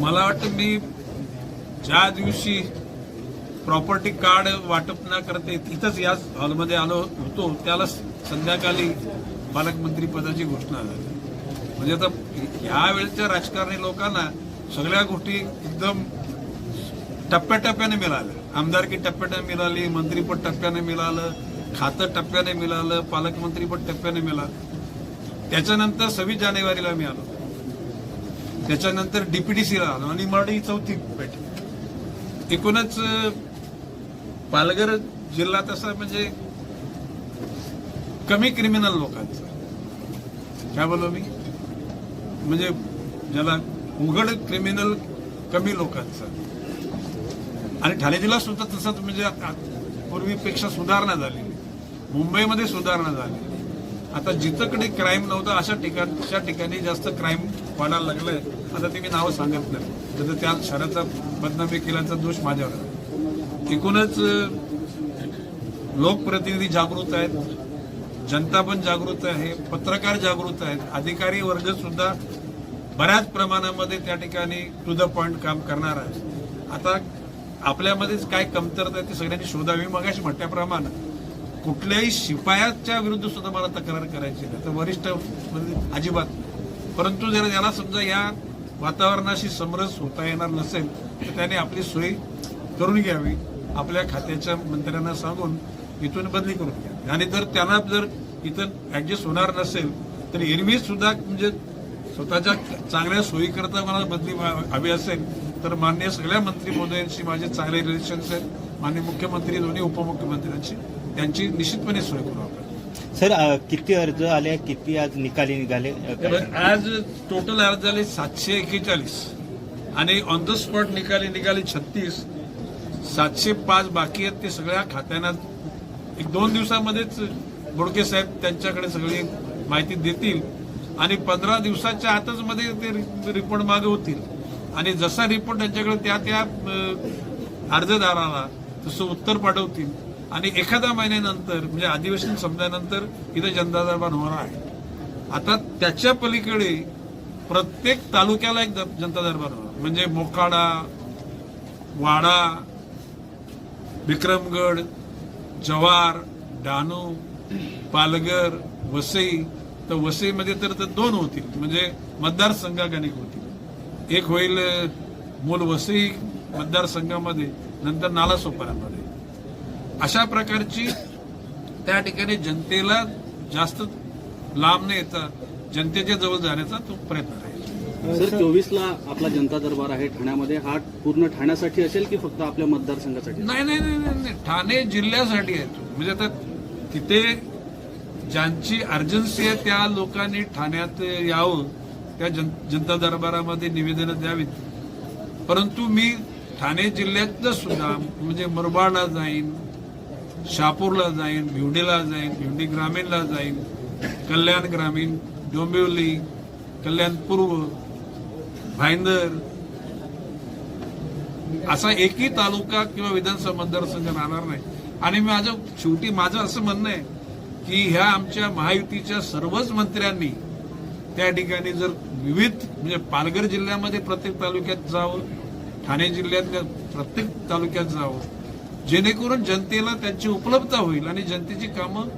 मला वाटतं मी ज्या दिवशी प्रॉपर्टी कार्ड वाटप न करते तिथंच याच हॉलमध्ये आलो होतो त्याला संध्याकाळी पालकमंत्री पदाची घोषणा झाली. म्हणजे आता ह्या वेळच्या राजकारणी लोकांना सगळ्या गोष्टी एकदम टप्प्याटप्प्याने मिळाल्या. आमदारकी टप्प्याने मिळाली मंत्रीपद टप्प्याने मिळालं खातं टप्प्याने मिळालं पालकमंत्रीपद टप्प्याने मिळालं. त्याच्यानंतर सव्वीस जानेवारीला मी आलो. त्याच्यानंतर डीपीडीसीला आलो आणि मराठी चौथी बैठक एकूणच पालघर जिल्हा तसा म्हणजे कमी क्रिमिनल लोकांचा. काय बोलो मी? म्हणजे ज्याला उघड क्रिमिनल कमी लोकांचा. आणि ठाणे जिल्हा सुद्धा तसंच म्हणजे आता पूर्वीपेक्षा सुधारणा झाली. मुंबईमध्ये सुधारणा झाली. आता जिथंकडे क्राईम नव्हतं अशा ठिकाणच्या ठिकाणी जास्त क्राईम वाढायला लागलंय. आता ते मी नावं सांगत नाही. तर त्या शहराचा बदनामी केल्याचा दोष माझ्यावर एकूणच लोकप्रतिनिधी जागृत आहेत. जनता पण जागृत आहे. पत्रकार जागृत आहेत. अधिकारी वर्ग सुद्धा बऱ्याच प्रमाणामध्ये त्या ठिकाणी टू द पॉइंट काम करणार आहे. आता आपल्यामध्येच काय कमतरता आहे ती सगळ्यांनी शोधावी. मगाशी म्हटल्याप्रमाणे कुठल्याही शिपायाच्या विरुद्ध सुद्धा मला तक्रार करायची नाही. तर वरिष्ठ म्हणजे अजिबात. परंतु जर याला समजा या वातावरणाशी समरस होता येणार नसेल तर त्याने आपली सोय करून घ्यावी. आपल्या खात्याच्या मंत्र्यांना सांगून इथून बदली करून घ्या. आणि जर त्यांना जर इथं ऍडजस्ट होणार नसेल तर एरवी सुद्धा म्हणजे स्वतःच्या चांगल्या सोयीकरता मला बदली व्हा- हवी असेल तर मान्य सगळ्या मंत्री महोदयांशी माझे चांगले रिलेशन्स आहेत. मान्य मुख्यमंत्री दोन्ही उपमुख्यमंत्र्यांशी त्यांची निश्चितपणे सोय करू आपण. सर किती अर्ज आले किती आज निकाली निघाले? आज टोटल अर्ज झाले सातशे एक्केचाळीस आणि ऑन द स्पॉट निकाली निघाले छत्तीस. सातशे पाच बाकी आहेत ते सगळ्या खात्यांना एक दोन दिवसामध्येच बोडके साहेब त्यांच्याकडे सगळी माहिती देतील आणि पंधरा दिवसाच्या आतच मध्ये ते रिपोर्ट मागे होतील. आणि जसा रिपोर्ट त्यांच्याकडे त्या त्या अर्जदाराला तसं उत्तर पाठवतील. आणि एखाद्या महिन्यानंतर म्हणजे अधिवेशन संपल्यानंतर इथं जनता दरबार होणार आहे. आता त्याच्या पलीकडे प्रत्येक तालुक्याला एक जनता दरबार होणार. म्हणजे मोखाडा वाडा विक्रमगड जवार डहाणू पालघर वसई. तर वसईमध्ये तर दोन होतील. म्हणजे मतदारसंघ गणिक होतील. एक होईल मूल वसई मतदारसंघामध्ये नंतर नालासोपाऱ्यामध्ये. अशा प्रकारची त्या ठिकाणी जनतेला जास्त लांब न येता. जनतेच्या जवळ जाण्याचा तो प्रयत्न राहील सर चोवीसला आपला जनता दरबार आहे ठाण्यामध्ये. हा पूर्ण ठाण्यासाठी असेल की फक्त आपल्या मतदारसंघासाठी? नाही नाही नाही नाही, नाही. ठाणे जिल्ह्यासाठी आहे तो. म्हणजे आता तिथे ज्यांची अर्जन्सी आहे त्या लोकांनी ठाण्यात यावं त्या जन जनता दरबारामध्ये निवेदनं द्यावीत. परंतु मी ठाणे जिल्ह्यातलं सुद्धा म्हणजे मुरबाडला जाईन शहापूरला जाईन भिवडीला जाईन भिवडी ग्रामीणला जाईन कल्याण ग्रामीण डोंबिवली कल्याण पूर्व भाईंदर असा एकही तालुका किंवा विधानसभा मतदारसंघ राहणार नाही. आणि माझं शेवटी माझं असं म्हणणं आहे की ह्या आमच्या महायुतीच्या सर्वच मंत्र्यांनी त्या ठिकाणी जर विविध म्हणजे पालघर जिल्ह्यामध्ये प्रत्येक तालुक्यात जावं ठाणे जिल्ह्यातल्या प्रत्येक तालुक्यात जावं जेणेकरून जनतेला त्यांची उपलब्धता होईल आणि जनतेची कामं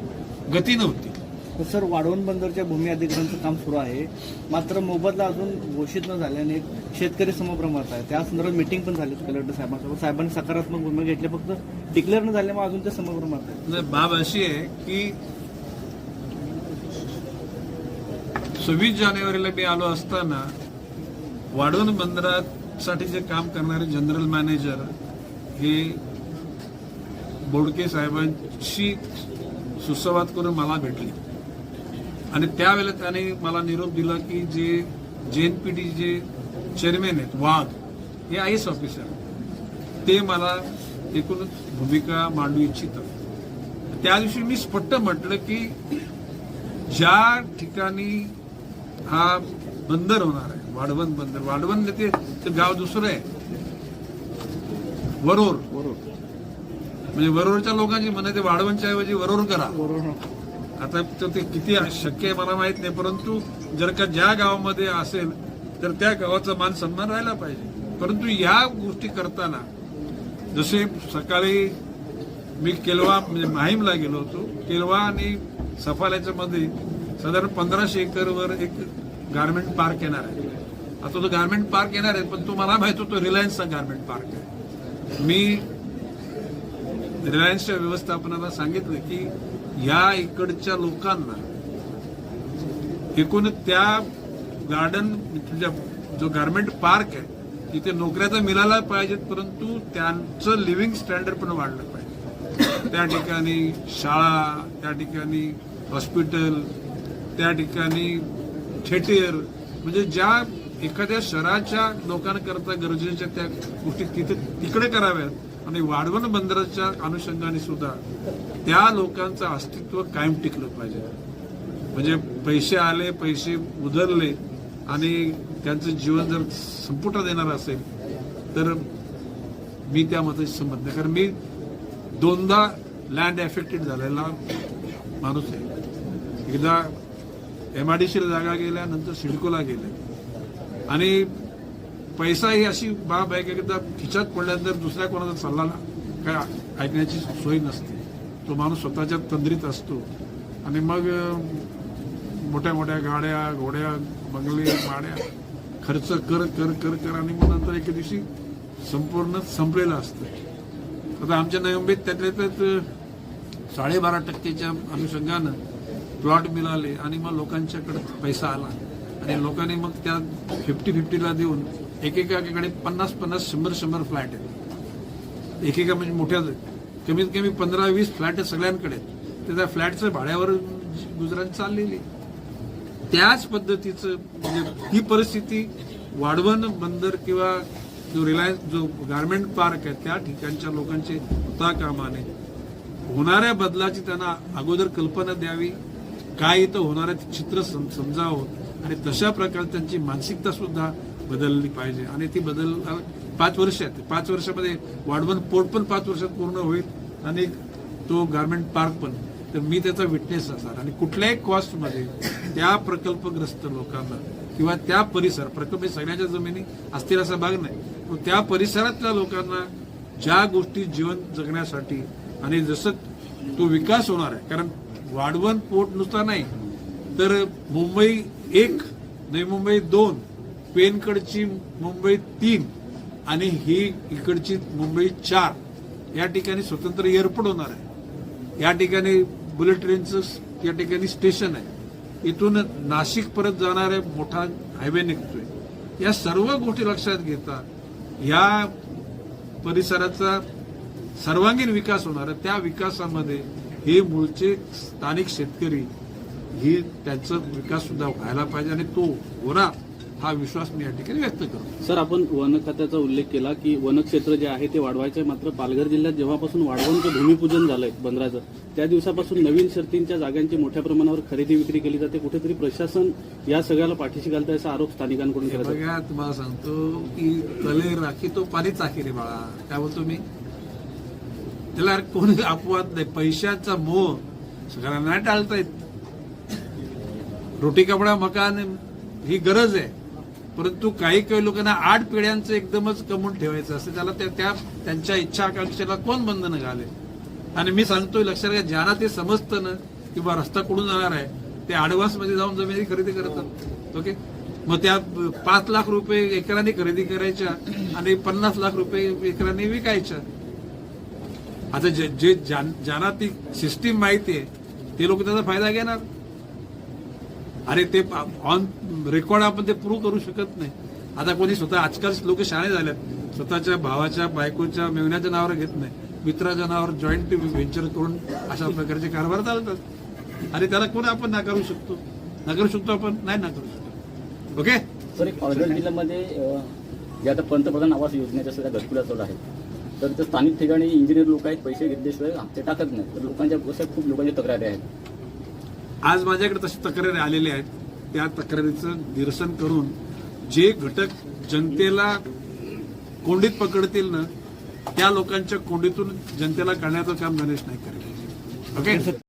गतीनं होतील. तर सर वाढवण बंदरच्या भूमी अधिग्रहणाचं काम सुरू आहे. मात्र मोबदला अजून घोषित न झाल्याने शेतकरी समप्रमाणात आहे. त्या संदर्भात मिटिंग पण झाली कलेक्टर साहेबांसोबत. साहेबांनी सकारात्मक भूमिका घेतली. फक्त डिक्लेअर न झाल्यामुळे अजून ते समप्रमाणात आहे. बाब अशी आहे की सव्वीस जानेवारीला मी आलो असताना वाढवण बंदरासाठी जे काम करणारे जनरल मॅनेजर हे बोडके साहेबांशी सुसंवाद करून मला भेटली. आणि त्यावेळेला त्याने मला निरोप दिला की जे जन पी टी जे चेअरमॅन आहेत वाघ हे आय एस ऑफिसर ते मला एकूणच भूमिका मांडू इच्छितात. त्या दिवशी मी स्पष्ट म्हटलं की ज्या ठिकाणी हा बंदर होणार आहे वाढवण बंदर वाढवण ते गाव दुसरं आहे. वरोर. बरोबर म्हणजे वरोरच्या लोकांची म्हणे ते वाढवणच्या ऐवजी वरोर करा. आता तो ते किती शक्य आहे मला माहीत नाही परंतु जर का ज्या गावामध्ये असेल तर त्या गावाचा मान सन्मान राहायला पाहिजे. परंतु या गोष्टी करताना जसे सकाळी मी केलवा म्हणजे माहीमला गेलो होतो केलवा आणि सफाल्याच्या मध्ये साधारण पंधराशे एकरवर एक गार्मेंट पार्क येणार आहे. आता तो गार्मेंट पार्क येणार आहे पण तो मला माहीत होतो रिलायन्सचा गार्मेंट पार्क आहे. मी रिलायन्सच्या व्यवस्थापनाला सांगितलं की या इकडच्या लोकांना एकूण त्या गार्डन जो गार्मेंट पार्क आहे तिथे नोकऱ्या तर मिळायला पाहिजेत परंतु त्यांचं लिव्हिंग स्टँडर्ड पण वाढलं पाहिजे. त्या ठिकाणी शाळा त्या ठिकाणी हॉस्पिटल त्या ठिकाणी थिएटर म्हणजे ज्या एखाद्या शहराच्या लोकांकरता गरजेच्या त्या गोष्टी तिथे तिकडे कराव्यात आणि वाढवण बंदराच्या अनुषंगाने सुद्धा त्या लोकांचं अस्तित्व कायम टिकलं पाहिजे. म्हणजे पैसे आले पैसे उधरले आणि त्यांचं जीवन जर संपुटात येणार असेल तर मी त्या मताशी संमत नाही. कारण मी दोनदा लँड एफेक्टेड झालेला माणूस आहे. एकदा एम आय डीशीर जागा गेल्या नंतर सिडकोला गेले. आणि पैसा ही अशी बाब आहे की एकदा खिचात पडल्यानंतर दुसऱ्या कोणाचा सल्ला काय ऐकण्याची सोय नसते. तो माणूस स्वतःच्या तंद्रीत असतो. आणि मग मोठ्या मोठ्या गाड्या घोड्या बंगले माड्या खर्च कर कर कर कर आणि मग नंतर एके दिवशी संपूर्ण संपलेलं असतं. आता आमच्या नवी त्यातले त्यातल्या त्यात साडेबारा टक्केच्या अनुषंगानं प्लॉट मिळाले आणि मग लोकांच्याकडे पैसा आला. आणि लोकांनी मग त्या फिफ्टी फिफ्टीला देऊन एकेकाकडे पन्नास पन्नास शंभर शंभर फ्लॅट आहेत. एकेका म्हणजे मोठ्या कमीत कमी पंधरा वीस फ्लॅट आहेत सगळ्यांकडे तर त्या फ्लॅटचं भाड्यावर गुजरात चाललेली त्याच पद्धतीचं म्हणजे ही परिस्थिती वाढवण बंदर किंवा जो रिलायन्स जो गारमेंट पार्क आहे त्या ठिकाणच्या लोकांचे होता कामाने होणाऱ्या बदलाची त्यांना अगोदर कल्पना द्यावी. काय इथं होणार चित्र सम- समजावं. आणि तशा प्रकारे त्यांची मानसिकता सुद्धा बदलली पाहिजे. आणि ती बदल पाच वर्ष आहेत. पाच वर्षामध्ये वाढवण पोर्ट पण पाच वर्षात पूर्ण होईल. आणि तो गार्मेंट पार्क पण. तर मी त्याचा विटनेस असणार. आणि कुठल्याही कॉस्टमध्ये त्या प्रकल्पग्रस्त लोकांना किंवा त्या परिसर प्रकल्प सगळ्याच्या जमिनी असतील असा भाग नाही. पण त्या परिसरातल्या लोकांना ज्या गोष्टी जीवन जगण्यासाठी आणि जसं तो विकास होणार आहे कारण वाढवण पोट नुसता नाही. तर मुंबई एक नवी मुंबई दोन पेनकडची मुंबई तीन आणि ही इकडची मुंबई चार या ठिकाणी स्वतंत्र एअरपोर्ट होणार आहे. या ठिकाणी बुलेट ट्रेनचं या ठिकाणी स्टेशन आहे. इथून नाशिक परत जाणारा मोठा हायवे निघतोय. या सर्व गोष्टी लक्षात घेता या परिसराचा सर्वांगीण विकास होणार आहे. त्या विकासामध्ये हे मूळचे स्थानिक शेतकरी ही त्यांचा विकास सुद्धा व्हायला पाहिजे आणि तो होणार. हा विश्वास मी या ठिकाणी व्यक्त करतो. सर आपण वन खात्याचा उल्लेख केला की वनक्षेत्र जे आहे ते वाढवायचे मात्र पालघर जिल्ह्यात जेव्हापासून वाढवणचं भूमिपूजन झालंय बंदराचं त्या दिवसापासून नवीन शर्तींच्या जागांची मोठ्या प्रमाणावर खरेदी विक्री केली जाते. कुठेतरी प्रशासन या सगळ्याला पाठीशी घालतं असा आरोप स्थानिकांकडून केला जातो. बघा तुम्हाला सांगतो की तले राखी तो पाणी चाकी रे बाळा. काय बोलतो मी? त्याला कोणी अपवाद नाही पैशाचा मोह. सगळ्यांना नाही टाळता येत. रोटी कपडा मकान ही गरज आहे. परंतु काही काही लोकांना आठ पिढ्यांचं एकदमच कमवून ठेवायचं असतं. त्याला त्या त्या- त्यांच्या इच्छा आकांक्षेला कोण बंधनं घाले आणि मी सांगतोय लक्षात घ्या ज्यांना ते समजतं ना किंवा रस्ता कुठून जाणार आहे ते ऍडव्हान्समध्ये जाऊन जमिनी खरेदी करतात. ओके? मग त्या पाच लाख रुपये एकराने खरेदी करायच्या आणि पन्नास लाख रुपये एकराने विकायच्या. आता जे जे ज्यांना ती सिस्टीम माहिती आहे ते लोक त्याचा फायदा घेणार. अरे ते ऑन रेकॉर्ड आपण ते प्रूव्ह करू शकत नाही. आता कोणी स्वतः आजकाल लोक शाळे झाल्यात स्वतःच्या भावाच्या बायकोच्या मेवण्याच्या नावावर घेत नाही. मित्राच्या नावावर जॉईंट व्हेंचर करून अशा प्रकारचे कारभार चालतात. आणि त्याला कोण आपण नाकारू शकतो? नाकारू शकतो आपण? नाही नाकारू शकतो. ओके सर एक पालघर जिल्ह्यामध्ये जे आता पंतप्रधान आवास योजनेच्या सगळ्या घरकुला चालू आहेत. तर ते स्थानिक ठिकाणी इंजिनियर लोक आहेत पैसे घेतल्याशिवाय हप्ते टाकत नाही तर लोकांच्या खूप लोकांच्या तक्रारी आहेत. आज माझ्याकडे तशी तक्रारी आलेल्या आहेत. त्या तक्रारीचं निरसन करून जे घटक जनतेला कोंडीत पकडतील ना त्या लोकांच्या कोंडीतून जनतेला काढण्याचं काम गणेश नाही करेल ओके